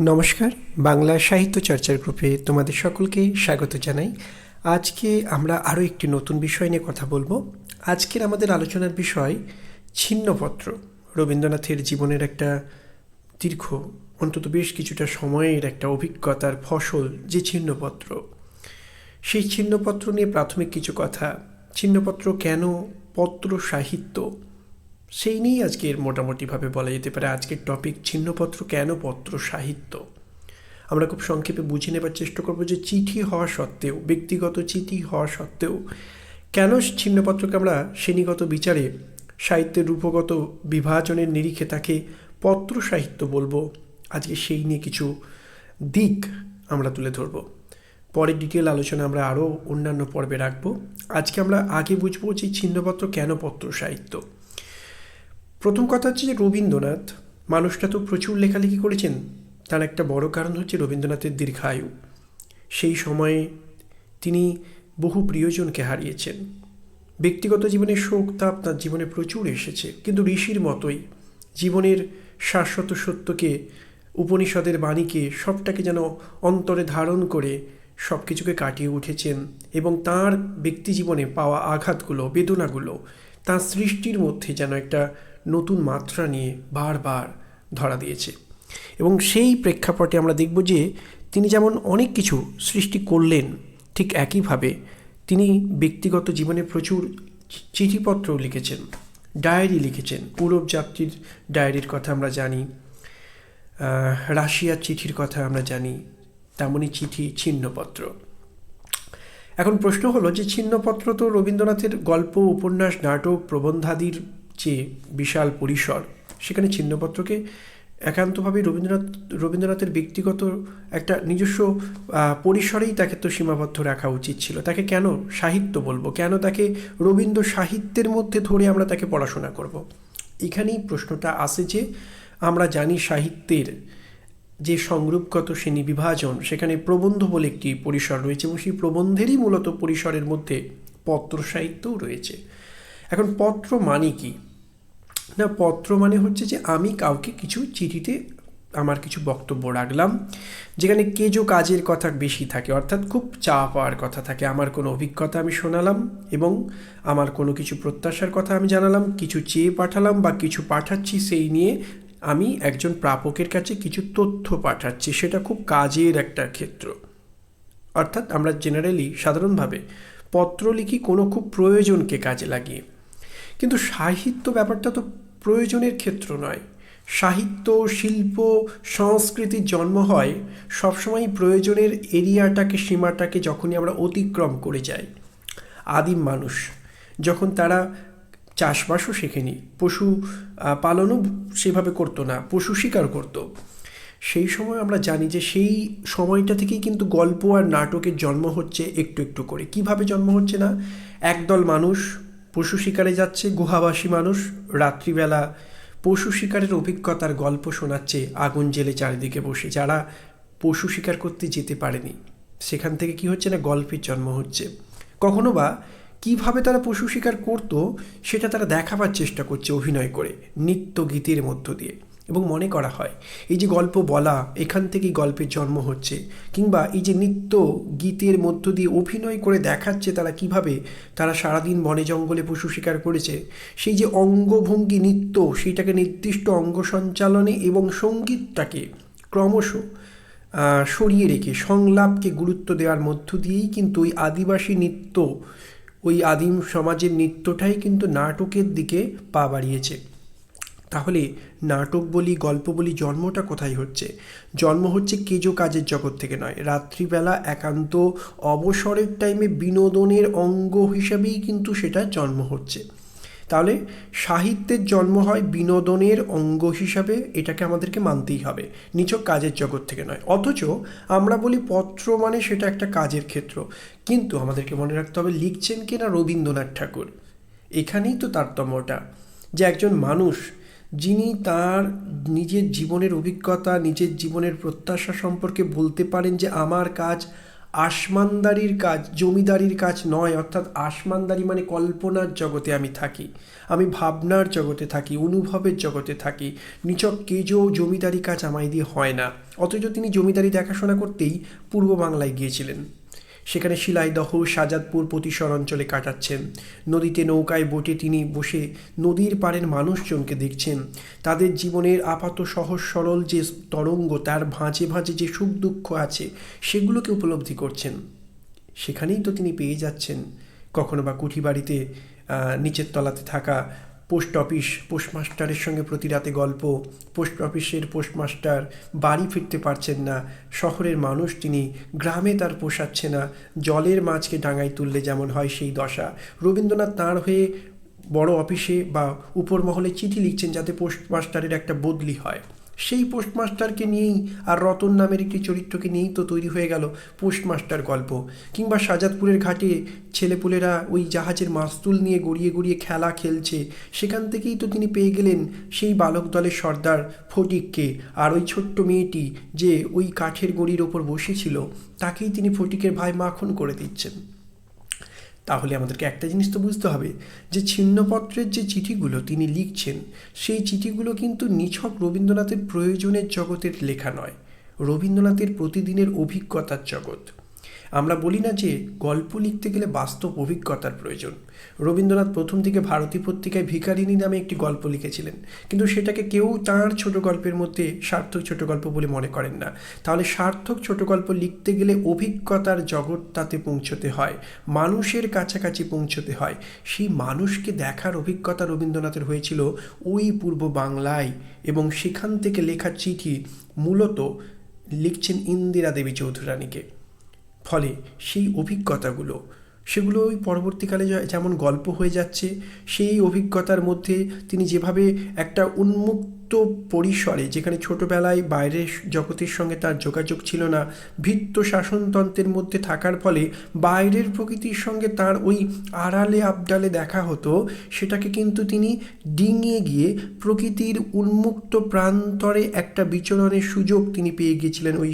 নমস্কার, বাংলা সাহিত্য চর্চার গ্রুপে তোমাদের সকলকে স্বাগত জানাই। আজকে আমরা আরও একটি নতুন বিষয় নিয়ে কথা বলব। আজকের আমাদের আলোচনার বিষয় ছিন্নপত্র। রবীন্দ্রনাথের জীবনের একটা দীর্ঘ, অন্তত বেশ কিছুটা সময়ের একটা অভিজ্ঞতার ফসল যে ছিন্নপত্র। সেই ছিন্নপত্র নিয়ে প্রাথমিক কিছু কথা। ছিন্নপত্র কেন পত্র সাহিত্য? সেই নিয়েই আজকের মোটামুটিভাবে বলা যেতে পারে আজকের টপিক ছিন্নপত্র কেন পত্র সাহিত্য? আমরা খুব সংক্ষেপে বুঝে নেবার চেষ্টা করব যে চিঠি হওয়া সত্ত্বেও, ব্যক্তিগত চিঠি হওয়া সত্ত্বেও কেন ছিন্নপত্রকে আমরা শ্রেণীগত বিচারে, সাহিত্যের রূপগত বিভাজনের নিরিখে তাকে পত্র সাহিত্য বলব, আজকে সেই নিয়ে কিছু দিক আমরা তুলে ধরব। পরের ডিটেল আলোচনা আমরা আরও অন্যান্য পর্বে রাখব। আজকে আমরা আগে বুঝব যে ছিন্নপত্র কেন পত্র সাহিত্য? প্রথম কথা হচ্ছে যে রবীন্দ্রনাথ, মানুষটা তো প্রচুর লেখালেখি করেছেন। তার একটা বড় কারণ হচ্ছে রবীন্দ্রনাথের দীর্ঘায়ু। সেই সময়ে তিনি বহু প্রিয়জনকে হারিয়েছেন। ব্যক্তিগত জীবনে শোক, তাপ তার জীবনে প্রচুর এসেছে। কিন্তু ঋষির মতোই জীবনের শাশ্বত সত্যকে, উপনিষদের বাণীকে সবটাকে যেন অন্তরে ধারণ করে সব কিছুকে কাটিয়ে উঠেছেন এবং তার ব্যক্তি জীবনে পাওয়া আঘাতগুলো, বেদনাগুলো তার সৃষ্টির মধ্যে যেন একটা নতুন মাত্রা নিয়ে বারবার ধরা দিয়েছে। এবং সেই প্রেক্ষাপটে আমরা দেখব যে তিনি যেমন অনেক কিছু সৃষ্টি করলেন, ঠিক একইভাবে তিনি ব্যক্তিগত জীবনে প্রচুর চিঠিপত্রও লিখেছেন, ডায়েরি লিখেছেন পূরব যাত্রীর ডায়েরির কথা আমরা জানি রাশিয়ার চিঠির কথা আমরা জানি তেমনই চিঠি ছিন্নপত্র। এখন প্রশ্ন হলো যে ছিন্নপত্র তো রবীন্দ্রনাথের গল্প, উপন্যাস, নাটক, প্রবন্ধাদির যে বিশাল পরিসর, সেখানে ছিন্নপত্রকে একান্তভাবে রবীন্দ্রনাথ, রবীন্দ্রনাথের ব্যক্তিগত একটা নিজস্ব পরিসরেই তাকে তো সীমাবদ্ধ রাখা উচিত ছিল। তাকে কেন সাহিত্য বলব? কেন তাকে রবীন্দ্র সাহিত্যের মধ্যে ধরে আমরা তাকে পড়াশোনা করব। এখানেই প্রশ্নটা আসে যে, আমরা জানি সাহিত্যের যে সংরূপগত শ্রেণি বিভাজন সেখানে প্রবন্ধ বলে একটি পরিসর রয়েছে এবং সেই প্রবন্ধেরই মূলত পরিসরের মধ্যে পত্র সাহিত্যও রয়েছে। এখন পত্র মানে কি? না, পত্র মানে হচ্ছে যে আমি কাউকে কিছু চিঠিতে আমার কিছু বক্তব্য রাখলাম, যেখানে কেজো কাজের কথা বেশি থাকে, অর্থাৎ খুব চা পাওয়ার কথা থাকে। আমার কোনো অভিজ্ঞতা আমি শোনালাম এবং আমার কোনো কিছু প্রত্যাশার কথা আমি জানালাম, কিছু চেয়ে পাঠালাম বা কিছু পাঠাচ্ছি সেই নিয়ে আমি একজন প্রাপকের কাছে কিছু তথ্য পাঠাচ্ছি, সেটা খুব কাজের একটা ক্ষেত্র। অর্থাৎ আমরা জেনারেলি সাধারণভাবে পত্র লিখি কোনো খুব প্রয়োজনকে কাজে লাগিয়ে কিন্তু সাহিত্য ব্যাপারটা তো প্রয়োজনের ক্ষেত্র নয়। সাহিত্য, শিল্প, সংস্কৃতির জন্ম হয় সবসময় প্রয়োজনের এরিয়াটাকে, সীমাটাকে যখনই আমরা অতিক্রম করে যাই। আদিম মানুষ যখন তারা চাষবাসও শেখেনি, পশু পালনও সেভাবে করতো না, পশু শিকার করতো। সেই সময় আমরা জানি যে সেই সময়টা থেকেই কিন্তু গল্প আর নাটকের জন্ম হচ্ছে একটু একটু করে। কীভাবে জন্ম হচ্ছে না? একদল মানুষ পশু শিকারে যাচ্ছে গুহাবাসী মানুষ। রাত্রিবেলা পশু শিকারের অভিজ্ঞতার গল্প শোনাচ্ছে আগুন জেলে চারিদিকে বসে। যারা পশু শিকার করতে যেতে পারেনি, সেখান থেকে কি হচ্ছে না গল্পের জন্ম হচ্ছে। কখনো বা কীভাবে তারা পশু শিকার করতো, সেটা তারা দেখাবার চেষ্টা করছে অভিনয় করে, নৃত্য গীতির মধ্য দিয়ে। এবং মনে করা হয়, এই যে গল্প বলা, এখান থেকেই গল্পের জন্ম হচ্ছে, কিংবা এই যে নৃত্য গীতের মধ্য দিয়ে অভিনয় করে দেখাচ্ছে তারা কীভাবে, তারা সারাদিন বনে জঙ্গলে পশু শিকার করেছে, সেই যে অঙ্গভঙ্গি নৃত্য, সেইটাকে নির্দিষ্ট অঙ্গ সঞ্চালনে এবং সঙ্গীতটাকে ক্রমশ সরিয়ে রেখে সংলাপকে গুরুত্ব দেওয়ার মধ্য দিয়েই কিন্তু ওই আদিবাসী নৃত্য, ওই আদিম সমাজের নৃত্যটাই কিন্তু নাটকের দিকে পা বাড়িয়েছে। তাহলে নাটক বলি, গল্প বলি, জন্মটা কোথায় হচ্ছে? জন্ম হচ্ছে কেজো কাজের জগৎ থেকে নয়। রাত্রিবেলা একান্ত অবসরের টাইমে বিনোদনের অঙ্গ হিসাবেই কিন্তু সেটা জন্ম হচ্ছে। তাহলে সাহিত্যের জন্ম হয় বিনোদনের অঙ্গ হিসাবে, এটাকে আমাদেরকে মানতেই হবে। নিচক কাজের জগৎ থেকে নয়। অথচ আমরা বলি পত্র মানে সেটা একটা কাজের ক্ষেত্র। কিন্তু আমাদেরকে মনে রাখতে হবে, লিখছেন কি না রবীন্দ্রনাথ ঠাকুর? এখানেই তো তারতম্যটা। যে একজন মানুষ যিনি তার নিজের জীবনের অভিজ্ঞতা, নিজের জীবনের প্রত্যাশা সম্পর্কে বলতে পারেন যে, আমার কাজ আসমানদারির কাজ, জমিদারির কাজ নয়। অর্থাৎ আসমানদারি মানে কল্পনার জগতে আমি থাকি, আমি ভাবনার জগতে থাকি, অনুভবের জগতে থাকি। নিচক কেজো জমিদারি কাজ আমায় দিয়ে হয় না। অথচ তিনি জমিদারি দেখাশোনা করতেই পূর্ব বাংলায় গিয়েছিলেন। সেখানে শিলাইদহ সাজাদপুর প্রতিসর অঞ্চলে কাটাচ্ছেন। নদীতে নৌকায় বোটে তিনি বসে নদীর পাড়ের মানুষজনকে দেখছেন। তাদের জীবনের আপাত সহজ সরল যে তরঙ্গ, তার ভাঁজে ভাঁজে যে সুখ দুঃখ আছে, সেগুলোকে উপলব্ধি করছেন। সেখানেই তো তিনি পেয়ে যাচ্ছেন। কখনো বা কুঠি বাড়িতে নিচের তলাতে থাকা পোস্ট অফিস পোস্টমাস্টারের সঙ্গে প্রতি রাতে গল্প। পোস্ট অফিসের পোস্টমাস্টার বাড়ি ফিরতে পারছেন না। শহরের মানুষ তিনি গ্রামে তার পোষাচ্ছে না। জলের মাছকে ডাঙায় তুললে যেমন হয় সেই দশা। রবীন্দ্রনাথ তাঁর হয়ে বড় অফিসে বা উপর মহলে চিঠি লিখছেন যাতে পোস্টমাস্টারের একটা বদলি হয়। সেই পোস্টমাস্টারকে নিয়েই আর রতন নামের একটি চরিত্রকে নিয়েই তো তৈরি হয়ে গেল পোস্টমাস্টার গল্প। কিংবা সাজাদপুরের ঘাটে ছেলেপুলেরা ওই জাহাজের মাস্তুল নিয়ে গড়িয়ে গড়িয়ে খেলা খেলছে, সেখান থেকেই তো তিনি পেয়ে গেলেন সেই বালক দলের সর্দার ফটিককে আর ওই ছোট্ট মেয়েটি যে ওই কাঠের গড়ির ওপর বসেছিল, তাকেই তিনি ফটিকের ভাই মাখন করে দিচ্ছেন। তাহলে আমাদেরকে একটা জিনিস তো বুঝতে হবে, যে ছিন্নপত্রের যে চিঠিগুলো তিনি লিখছেন, সেই চিঠিগুলো কিন্তু নিছক রবীন্দ্রনাথের প্রয়োজনের জগতের লেখা নয়, রবীন্দ্রনাথের প্রতিদিনের অভিজ্ঞতার জগৎ। আমরা বলি না যে গল্প লিখতে গেলে বাস্তব অভিজ্ঞতার প্রয়োজন। রবীন্দ্রনাথ প্রথম দিকে ভারতী পত্রিকায় ভিকারিনী নামে একটি গল্প লিখেছিলেন। কিন্তু সেটাকে কেউ তাঁর ছোট গল্পের মধ্যে সার্থক ছোট গল্প বলে মনে করেন না। তাহলে সার্থক ছোট গল্প লিখতে গেলে অভিজ্ঞতার জগৎ তাতে পৌঁছতে হয়, মানুষের কাছাকাছি পৌঁছতে হয়। সেই মানুষকে দেখার অভিজ্ঞতা রবীন্দ্রনাথের হয়েছিল ওই পূর্ব বাংলায় এবং সেখান থেকে লেখা চিঠি মূলত লিখছেন ইন্দিরা দেবী চৌধুরানীকে। ফলে সেই অভিজ্ঞতাগুলো, সেগুলো ওই পরবর্তীকালে যেমন গল্প হয়ে যাচ্ছে, সেই অভিজ্ঞতার মধ্যে তিনি যেভাবে একটা উন্মুক্ত পরিসরে, যেখানে ছোটবেলায় বাইরের জগতের সঙ্গে তার যোগাযোগ ছিল না ভিত্ত শাসনতন্ত্রের মধ্যে থাকার ফলে বাইরের প্রকৃতির সঙ্গে তার ওই আড়ালে আবডালে দেখা হতো, সেটাকে কিন্তু তিনি ডিঙিয়ে গিয়ে প্রকৃতির উন্মুক্ত প্রান্তরে একটা বিচরণের সুযোগ তিনি পেয়ে গিয়েছিলেন ওই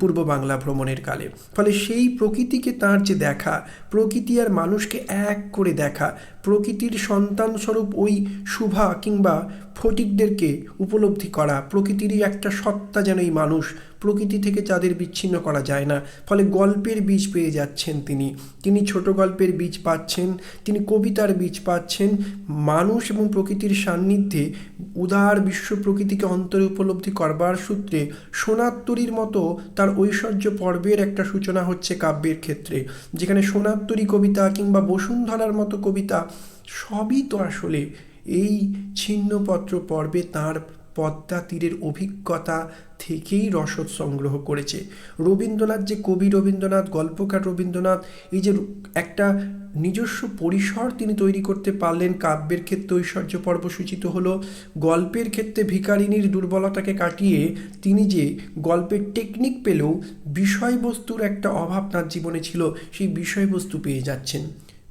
পূর্ব বাংলা ভ্রমণের কালে। ফলে সেই প্রকৃতিকে তার যে দেখা, প্রকৃতি আর মানুষকে এক করে দেখা, প্রকৃতির সন্তানস্বরূপ ওই শুভা কিংবা ফটিকদেরকে উপলব্ধি করা, প্রকৃতিরই একটা সত্তা যেন এই মানুষ প্রকৃতি থেকে চাঁদের বিচ্ছিন্ন করা যায় না। ফলে গল্পের বীজ পেয়ে যাচ্ছেন তিনি। তিনি ছোট গল্পের বীজ পাচ্ছেন, তিনি কবিতার বীজ পাচ্ছেন। মানুষ এবং প্রকৃতির সান্নিধ্যে উদার বিশ্ব প্রকৃতিকে অন্তরে উপলব্ধি করবার সূত্রে সোনাত্তরীর মতো তার ঐশ্বর্য পর্বের একটা সূচনা হচ্ছে কাব্যের ক্ষেত্রে। যেখানে সোনাত্তরী কবিতা কিংবা বসুন্ধরার মতো কবিতা সবই তো আসলে এই ছিন্নপত্র পর্বে তার পদ্মা তীরের অভিজ্ঞতা থেকেই রসদ সংগ্রহ করেছে। রবীন্দ্রনাথ যে কবি রবীন্দ্রনাথ, গল্পকার রবীন্দ্রনাথ, এই যে একটা নিজস্ব পরিসর তিনি তৈরি করতে পারলেন। কাব্যের ক্ষেত্রে ঐশ্বর্য পর্ব সূচিত হলো। গল্পের ক্ষেত্রে ভিকারিনীর দুর্বলতাকে কাটিয়ে তিনি যে গল্পের টেকনিক পেলেও বিষয়বস্তুর একটা অভাব তার জীবনে ছিল, সেই বিষয়বস্তু পেয়ে যাচ্ছেন।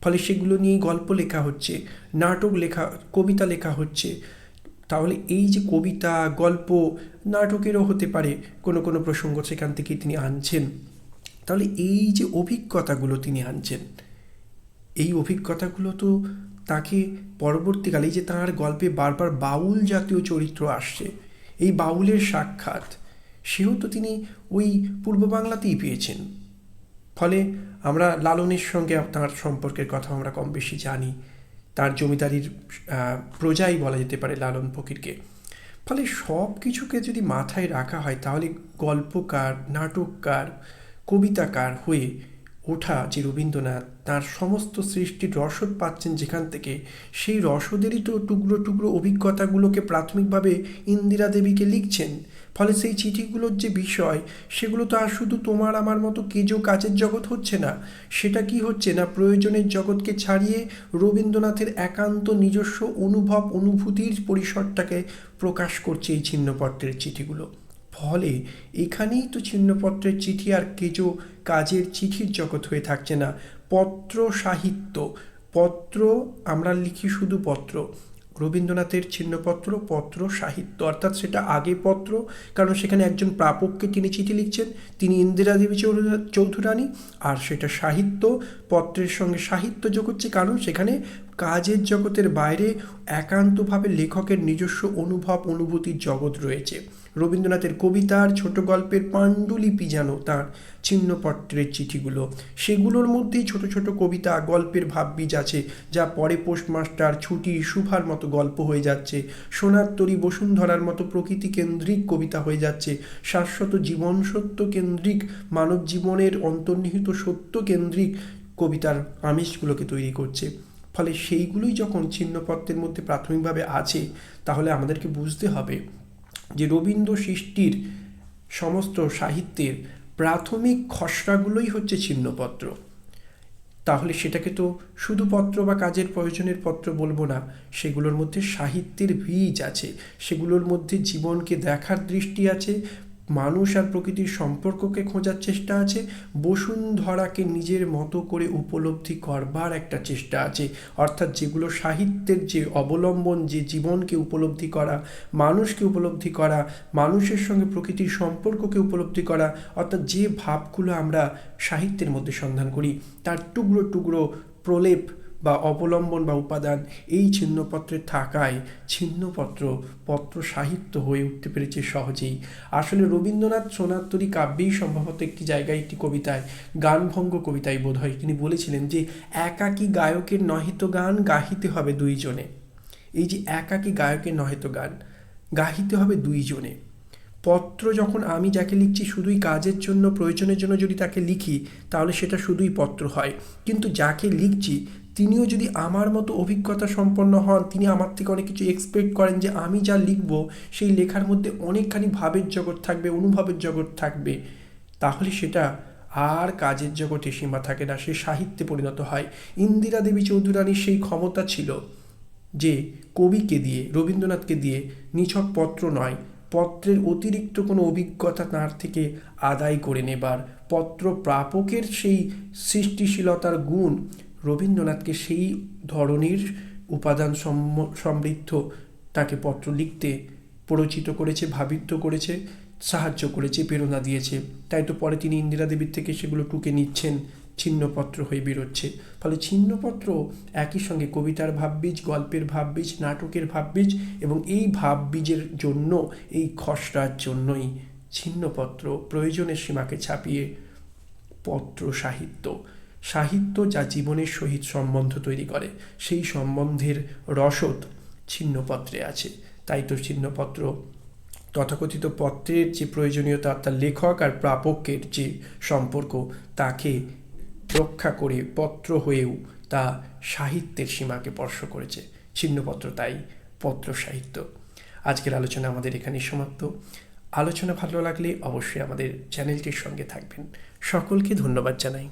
ফলে সেগুলো নিয়েই গল্প লেখা হচ্ছে, নাটক লেখা, কবিতা লেখা হচ্ছে। তাহলে এই যে কবিতা, গল্প, নাটকেরও হতে পারে কোনো কোনো প্রসঙ্গ সেখান থেকে তিনি আনছেন। তাহলে এই যে অভিজ্ঞতাগুলো তিনি আনছেন, এই অভিজ্ঞতাগুলো তো তাকে পরবর্তীকালে যে তাঁর গল্পে বারবার বাউল জাতীয় চরিত্র আসছে, এই বাউলের সাক্ষাৎ, সেও তো তিনি ওই পূর্ব বাংলাতেই পেয়েছেন। ফলে আমরা লালনের সঙ্গে তাঁর সম্পর্কের কথা আমরা কম বেশি জানি। তার জমিদারির প্রজাই বলা যেতে পারে লালন ফকিরকে। ফলে সব কিছুকে যদি মাথায় রাখা হয়, তাহলে গল্পকার, নাটককার, কবিতাকার হয়ে ওঠা যে রবীন্দ্রনাথ, তার সমস্ত সৃষ্টির রসদ পাচ্ছেন যেখান থেকে, সেই রসদেরই তো টুকরো টুকরো অভিজ্ঞতাগুলোকে প্রাথমিকভাবে ইন্দিরা দেবীকে লিখছেন। ফলে সেই চিঠিগুলোর যে বিষয়, সেগুলো তো আর শুধু তোমার আমার মতো কেজো কাজের জগৎ হচ্ছে না। সেটা কি হচ্ছে না প্রয়োজনের জগৎকে ছাড়িয়ে রবীন্দ্রনাথের একান্ত নিজস্ব অনুভব, অনুভূতির পরিসরটাকে প্রকাশ করছে এই ছিন্নপত্রের চিঠিগুলো? ফলে এখানেই তো ছিন্নপত্রের চিঠি আর কেজো কাজের চিঠির জগৎ হয়ে থাকছে না। পত্র সাহিত্য, পত্র আমরা লিখি শুধু পত্র। রবীন্দ্রনাথের ছিন্নপত্র, পত্র, সাহিত্য, অর্থাৎ সেটা আগে পত্র, কারণ সেখানে একজন প্রাপককে তিনি চিঠি লিখছেন, তিনি ইন্দিরা দেবী চৌধুরা- চৌধুরানী, আর সেটা সাহিত্য, পত্রের সঙ্গে সাহিত্য যোগ হচ্ছে কারণ সেখানে কাজের জগতের বাইরে একান্তভাবে লেখকের নিজস্ব অনুভব, অনুভূতির জগৎ রয়েছে। রবীন্দ্রনাথের কবিতার ছোট গল্পের পাণ্ডুলিপি যেন তার ছিন্নপত্রের চিঠিগুলো। সেগুলোর মধ্যেই ছোট ছোট কবিতা, গল্পের ভাববীজ আছে, যা পরে পোস্টমাস্টার ছুটি শুভার মতো গল্প হয়ে যাচ্ছে। সোনার তরী বসুন্ধরার মতো প্রকৃতি কেন্দ্রিক কবিতা হয়ে যাচ্ছে। শাশ্বত জীবন সত্য কেন্দ্রিক মানব জীবনের অন্তর্নিহিত সত্য কেন্দ্রিক কবিতার আমিষগুলোকে তৈরি করছে। ফলে সেইগুলোই যখন চিহ্নপত্রের মধ্যে প্রাথমিকভাবে আছে, তাহলে আমাদেরকে বুঝতে হবে যে রবীন্দ্র সৃষ্টির সমস্ত সাহিত্যের প্রাথমিক খসড়াগুলোই হচ্ছে ছিন্নপত্র। তাহলে সেটাকে তো শুধু পত্র বা কাজের প্রয়োজনের পত্র বলব না, সেগুলোর মধ্যে সাহিত্যের বীজ আছে, সেগুলোর মধ্যে জীবনকে দেখার দৃষ্টি আছে মানুষ আর প্রকৃতির সম্পর্ককে খোঁজার চেষ্টা আছে। বসুন্ধরাকে নিজের মতো করে উপলব্ধি করবার একটা চেষ্টা আছে। অর্থাৎ যেগুলো সাহিত্যের যে অবলম্বন, যে জীবনকে উপলব্ধি করা, মানুষকে উপলব্ধি করা, মানুষের সঙ্গে প্রকৃতির সম্পর্ককে উপলব্ধি করা, অর্থাৎ যে ভাবগুলো আমরা সাহিত্যের মধ্যে সন্ধান করি, তার টুকরো টুকরো প্রলেপ বা অবলম্বন বা উপাদান এই ছিন্নপত্রে থাকায় ছিন্নপত্র পত্র সাহিত্য হয়ে উঠতে পেরেছে সহজেই। আসলে রবীন্দ্রনাথ সোনাত্তরী কাব্যেই সম্ভবত একটি জায়গায় একটি কবিতায়, গানভঙ্গ কবিতায় বোধ হয় তিনি বলেছিলেন যে, একাকী গায়কের নহিত গান গাহিতে হবে দুইজনে। এই যে একাকী গায়কের নহিত গান, গাহিতে হবে দুইজনে। পত্র যখন আমি যাকে লিখছি শুধুই কাজের জন্য, প্রয়োজনের জন্য যদি তাকে লিখি, তাহলে সেটা শুধুই পত্র হয়। কিন্তু যাকে লিখছি তিনিও যদি আমার মতো অভিজ্ঞতা সম্পন্ন হন, তিনি আমার থেকে অনেক কিছু এক্সপেক্ট করেন যে আমি যা লিখব, সেই লেখার মধ্যে অনেকখানি ভাবের জগৎ থাকবে, অনুভবের জগৎ থাকবে। তাহলে সেটা আর কাজের জগতে সীমা থাকে না, সে সাহিত্যে পরিণত হয়। ইন্দিরা দেবী চৌধুরানীর সেই ক্ষমতা ছিল যে কবিকে দিয়ে, রবীন্দ্রনাথকে দিয়ে নিছক পত্র নয়, পত্রের অতিরিক্ত কোনো অভিজ্ঞতা তার থেকে আদায় করে নেবার। পত্র প্রাপকের সেই সৃষ্টিশীলতার গুণ রবীন্দ্রনাথকে সেই ধরনের উপাদান সমৃদ্ধ তাকে পত্র লিখতে প্ররোচিত করেছে ভাবিত করেছে, সাহায্য করেছে, প্রেরণা দিয়েছে। তাই তো পরে তিনি ইন্দিরা দেবীর থেকে সেগুলো টুকে নিচ্ছেন, ছিন্নপত্র হয়ে বেরোচ্ছে। ফলে ছিন্নপত্র একই সঙ্গে কবিতার ভাববীজ, গল্পের ভাববীজ, নাটকের ভাববীজ এবং এই ভাববীজের জন্য, এই খসড়ার জন্যই ছিন্নপত্র প্রয়োজনের সীমাকে ছাপিয়ে পত্র সাহিত্য। সাহিত্য যা জীবনের সহিত সম্বন্ধ তৈরি করে, সেই সম্বন্ধের রসদ ছিন্নপত্রে আছে। তাই তো ছিন্নপত্র তথাকথিত পত্রের যে প্রয়োজনীয়তা, তার লেখক আর প্রাপকের যে সম্পর্ক, তাকে রক্ষা করে পত্র হয়েও তা সাহিত্যের সীমাকে স্পর্শ করেছে। ছিন্নপত্র তাই পত্র সাহিত্য। আজকের আলোচনা আমাদের এখানেই সমাপ্ত। আলোচনা ভালো লাগলে অবশ্যই আমাদের চ্যানেলটির সঙ্গে থাকবেন। সকলকে ধন্যবাদ জানাই।